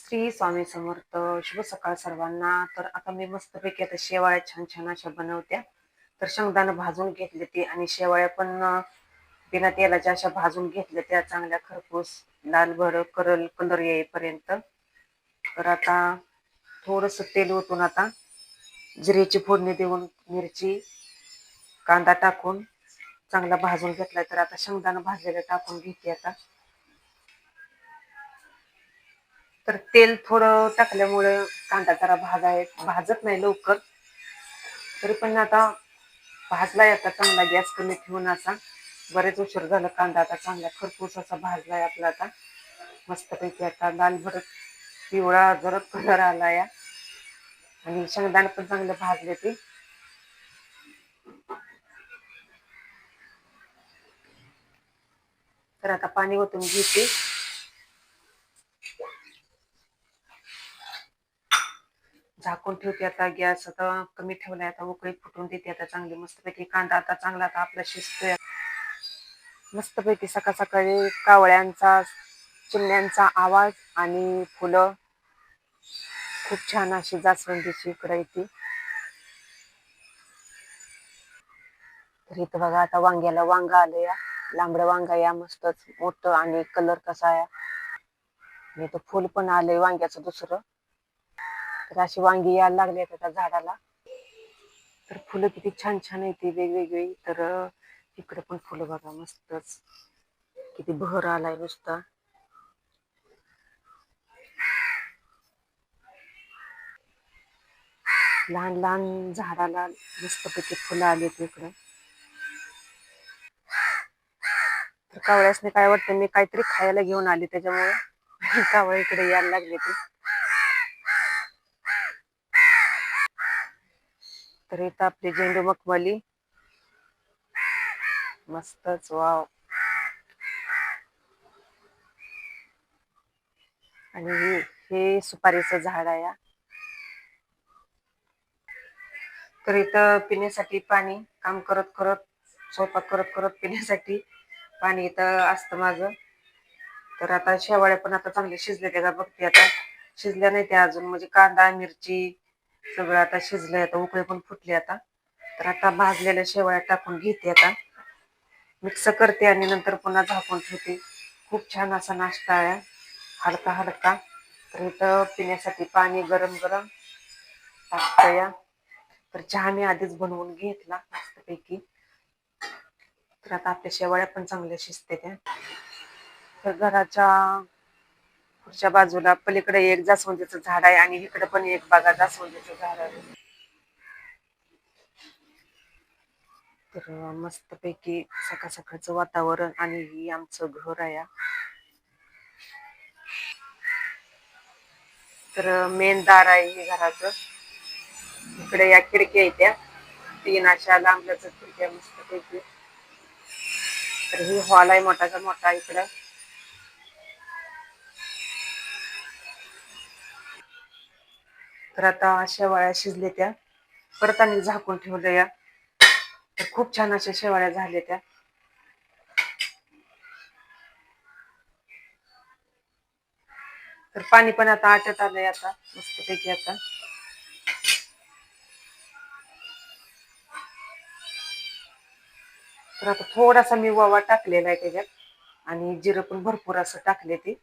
श्री स्वामी समर्थ शुभ सकाळ सर्वांना. तर आता मी मस्तपैकी आता शेवाळ्या छान छान अशा बनवत्या. तर शेंगदाणं भाजून घेतले ते आणि शेवाळ्या पण बिना तेलाच्या अशा भाजून घेतल्या त्या चांगल्या खरपूस लाल भर करल कलर येईपर्यंत. तर आता थोडस तेल ओतून आता जिरेची फोडणी देऊन मिरची कांदा टाकून चांगला भाजून घेतलाय. तर आता शेंगदाणं भाजलेलं टाकून घेते आता. तर तेल थोडं टाकल्यामुळं कांदा जरा भाजाय भाजत नाही लवकर. तरी पण आता भाजलाय आता चांगला गॅस कमी ठेवून असा. बरेच उशीर झाला कांदा आता चांगला खरपूस असा भाजलाय आपला आता. मस्तपैकी आता लाल भरत पिवळा जरत कलर आला या आणि शेंगदाणे पण चांगले भाजले ते. तर आता पाणी ओतून घेते. झाकून ठेवते आता गॅस आता कमी ठेवलाय आता उकळी फुटून देते आता चांगली मस्तपैकी कांदा आता चांगला आता आपला शिजतोय. मस्तपैकी सकाळ सकाळी कावळ्यांचा चिमण्यांचा आवाज आणि फुलं. खूप छान अशी जास्वंदीची इकडे येते. तर इथं बघा आता वांग्याला वांगा आलं या लांबडं वांगा या मस्तच मोठं आणि कलर कसा आहे. आणि इथं फुल पण आलंय वांग्याचं दुसरं. तर अशी वांगी यायला लागली आहेत आता झाडाला. तर फुलं किती छान छान येते वेगवेगळी. तर इकडे पण फुलं बघा मस्तच. किती बहर आलाय नुसता. लहान लहान झाडाला मस्तपैकी फुलं आली इकडे. तर कावळ्यासने काय वाटतं मी काहीतरी खायला घेऊन आली त्याच्यामुळे. कावळे इकडे यायला लागले ते तर इथं आपली झेंडू मखमली. मस्तच वाव. आणि हे- हे सुपारीचं झाड आहे तर इथं पिण्यासाठी पाणी काम करत करत स्वयंपाक करत करत पिण्यासाठी पाणी इथं असतं माझं तर आता शेवाळ्या पण आता चांगले शिजले त्याचा बघते आता. शिजल्या नाही त्या अजून म्हणजे कांदा मिरची सगळं आता शिजलंय आता उकळे पण फुटली आता. तर आता भाजलेल्या शेवाळ्या टाकून घेते आता. मिक्स करते आणि नंतर पुन्हा झाकून ठेवते. खूप छान असा नाश्ता आहे. हलका हलका. तर इथं पिण्यासाठी पाणी गरम गरम टाकतं या. तर चहा मी आधीच बनवून घेतला मस्तपैकी. तर आता आपल्या शेवाळ्या पण चांगल्या शिजते त्या. तर घराच्या पुढच्या बाजूला पलीकडे एक जास्वंदीचं झाड आहे आणि इकडे पण एक बागा जास्वंदीचं झाड आहे. तर मस्तपैकी सकाळ सकाळचं वातावरण आणि ही आमचं घर आहे. तर मेन दार आहे हे घराचं. इकडे या खिडक्या आहेत त्या. तीन अशा लांबल्याच खिडक्या मस्तपैकी. तर ही हॉल आहे मोठाचा मोठा इकडं. तर आता शेवाळ्या शिजले त्या. परत आणि झाकून ठेवलं या. तर खूप छान अशा शेवाळ्या झाल्या त्या. तर पाणी पण आता आटत आलंय आता. मस्तपैकी आता. तर आता थोडासा मी ओवा टाकलेला आहे त्याच्यात. आणि जिरं पण भरपूर असं टाकले ते.